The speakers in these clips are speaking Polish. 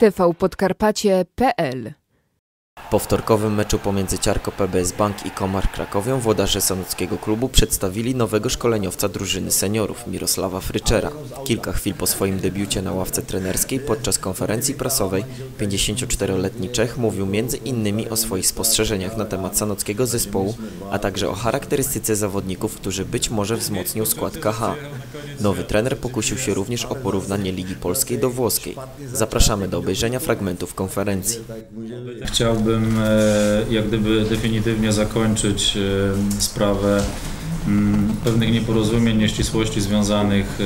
tvpodkarpacie.pl Po wtorkowym meczu pomiędzy Ciarko PBS Bank i Komar Krakowią włodarze sanockiego klubu przedstawili nowego szkoleniowca drużyny seniorów Mirosława Fryczera. Kilka chwil po swoim debiucie na ławce trenerskiej podczas konferencji prasowej 54-letni Czech mówił między innymi o swoich spostrzeżeniach na temat sanockiego zespołu, a także o charakterystyce zawodników, którzy być może wzmocnią skład KH. Nowy trener pokusił się również o porównanie Ligi Polskiej do włoskiej. Zapraszamy do obejrzenia fragmentów konferencji. Chciałbym e, jak gdyby definitywnie zakończyć e, sprawę mm, pewnych nieporozumień, nieścisłości związanych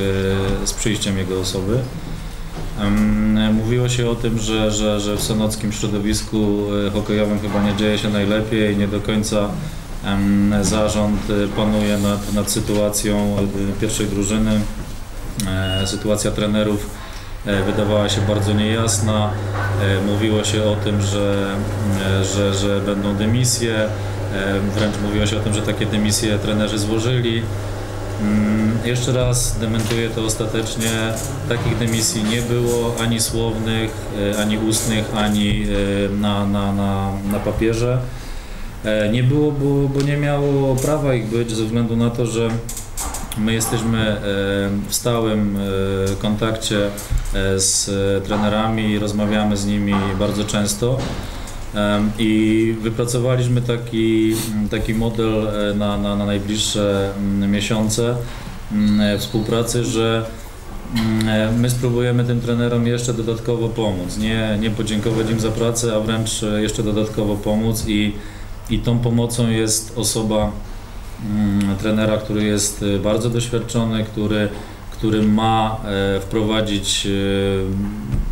e, z przyjściem jego osoby. Mówiło się o tym, że, że, że w sanockim środowisku hokejowym chyba nie dzieje się najlepiej, nie do końca zarząd panuje nad, nad sytuacją pierwszej drużyny. Sytuacja trenerów wydawała się bardzo niejasna. E, Mówiło się o tym, że, e, że, że będą dymisje. E, Wręcz mówiło się o tym, że takie dymisje trenerzy złożyli. Mm, Jeszcze raz dementuję to ostatecznie. Takich dymisji nie było ani słownych, e, ani ustnych, ani e, na, na, na, na papierze. E, Nie było, bo, bo nie miało prawa ich być ze względu na to, że my jesteśmy e, w stałym e, kontakcie e, z trenerami, rozmawiamy z nimi bardzo często. I wypracowaliśmy taki, taki model na, na, na najbliższe miesiące współpracy, że my spróbujemy tym trenerom jeszcze dodatkowo pomóc. Nie, nie podziękować im za pracę, a wręcz jeszcze dodatkowo pomóc i, i tą pomocą jest osoba trenera, który jest e, bardzo doświadczony, który, który ma e, wprowadzić e,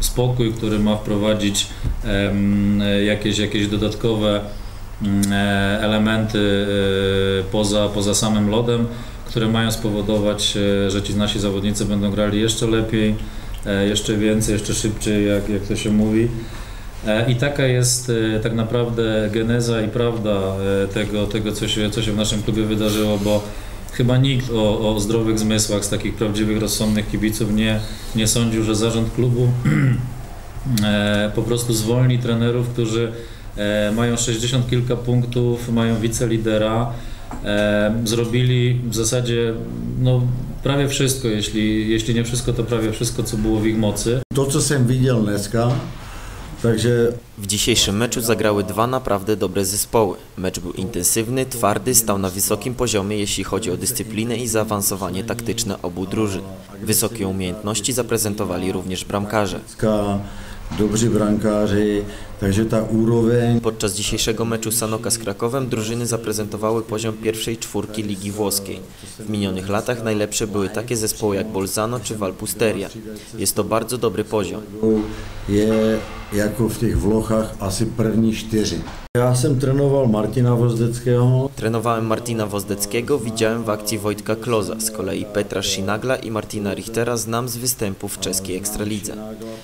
spokój, który ma wprowadzić e, jakieś, jakieś dodatkowe mm, e, elementy e, poza, poza samym lodem, które mają spowodować, że ci nasi zawodnicy będą grali jeszcze lepiej, jeszcze więcej, jeszcze szybciej, jak, jak to się mówi. E, I taka jest e, tak naprawdę geneza i prawda e, tego, tego co, się, co się w naszym klubie wydarzyło, bo chyba nikt o, o zdrowych zmysłach z takich prawdziwych, rozsądnych kibiców nie, nie sądził, że zarząd klubu po prostu zwolni trenerów, którzy mają 60 kilka punktów, mają wicelidera, zrobili w zasadzie no, prawie wszystko, jeśli, jeśli nie wszystko, to prawie wszystko, co było w ich mocy. To, co jsem viděl dneska, takže W dzisiejszym meczu zagrały dwa naprawdę dobre zespoły. Mecz był intensywny, twardy, stał na wysokim poziomie, jeśli chodzi o dyscyplinę i zaawansowanie taktyczne obu drużyn. Wysokie umiejętności zaprezentowali również bramkarze. dobří brankáři, takže ta úroveň Podczas dzisiejszego meczu Sanoka z Krakowem drużyny zaprezentowały poziom pierwszej czwórki Ligi Włoskiej. W minionych latach najlepsze były takie zespoły jak Bolzano czy Valpusteria. Jest to bardzo dobry poziom. je jako v těch Vlochách asi první čtyři. Já jsem trénoval Martina Vozdeckého, Trenowałem Martina Wozdeckiego, widziałem w akcji Wojtka Kloza. Z kolei Petra Szinagla i Martina Richtera znam z występów w czeskiej Ekstralidze.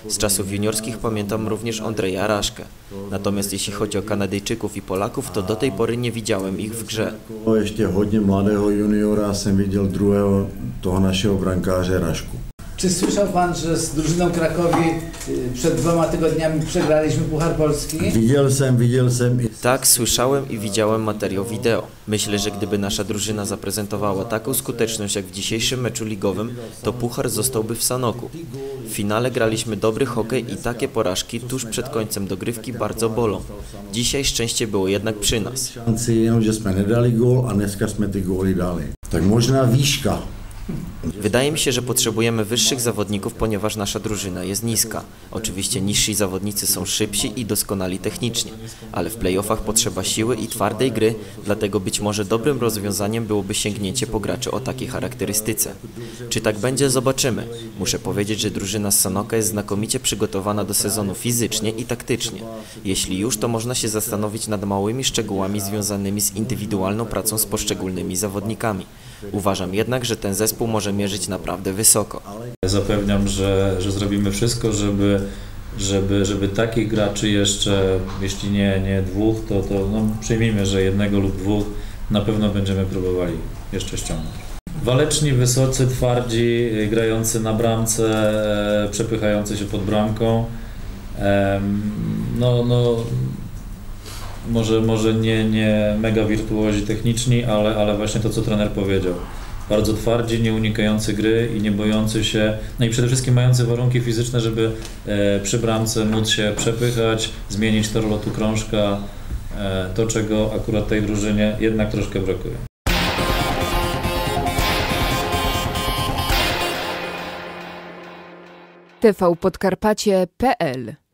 Z czasów juniorskich pamiętam również Andrzeja Raszkę. Natomiast jeśli chodzi o Kanadyjczyków i Polaków, to do tej pory nie widziałem ich w grze. ještě hodně mladého juniora jsem viděl druhého toho našeho brankáře Rašku. Czy słyszał Pan, że z drużyną Krakowi y, przed dwoma tygodniami przegraliśmy Puchar Polski? Jsem i Tak, słyszałem i widziałem materiał wideo. Myślę, że gdyby nasza drużyna zaprezentowała taką skuteczność jak w dzisiejszym meczu ligowym, to puchar zostałby w Sanoku. W finale graliśmy dobry hokej i takie porażki tuż przed końcem dogrywki bardzo bolą. Dzisiaj szczęście było jednak przy nas. jenomže jsme nedali gól a dneska jsme ty góly dali. Tak možná výška. Wydaje mi się, że potrzebujemy wyższych zawodników, ponieważ nasza drużyna jest niska. Oczywiście niżsi zawodnicy są szybsi i doskonali technicznie, ale w playoffach potrzeba siły i twardej gry, dlatego być może dobrym rozwiązaniem byłoby sięgnięcie po graczy o takiej charakterystyce. Czy tak będzie, zobaczymy. Muszę powiedzieć, że drużyna z Sanoka jest znakomicie przygotowana do sezonu fizycznie i taktycznie. Jeśli już, to można się zastanowić nad małymi szczegółami związanymi z indywidualną pracą z poszczególnymi zawodnikami. Uważam jednak, że ten zespół może mierzyć naprawdę wysoko. Zapewniam, że, że zrobimy wszystko, żeby, żeby, żeby takich graczy jeszcze, jeśli nie, nie dwóch, to, to no, przyjmijmy, że jednego lub dwóch na pewno będziemy próbowali jeszcze ściągnąć. Waleczni, wysocy, twardzi, grający na bramce, e, przepychający się pod bramką. No, no, może, może nie, nie mega wirtuozi techniczni, ale, ale właśnie to, co trener powiedział. Bardzo twardzi, nie unikający gry i nie bojący się, no i przede wszystkim mający warunki fizyczne, żeby e, przy bramce móc się przepychać, zmienić tor lotu krążka, e, to czego akurat tej drużynie jednak troszkę brakuje. tvpodkarpacie.pl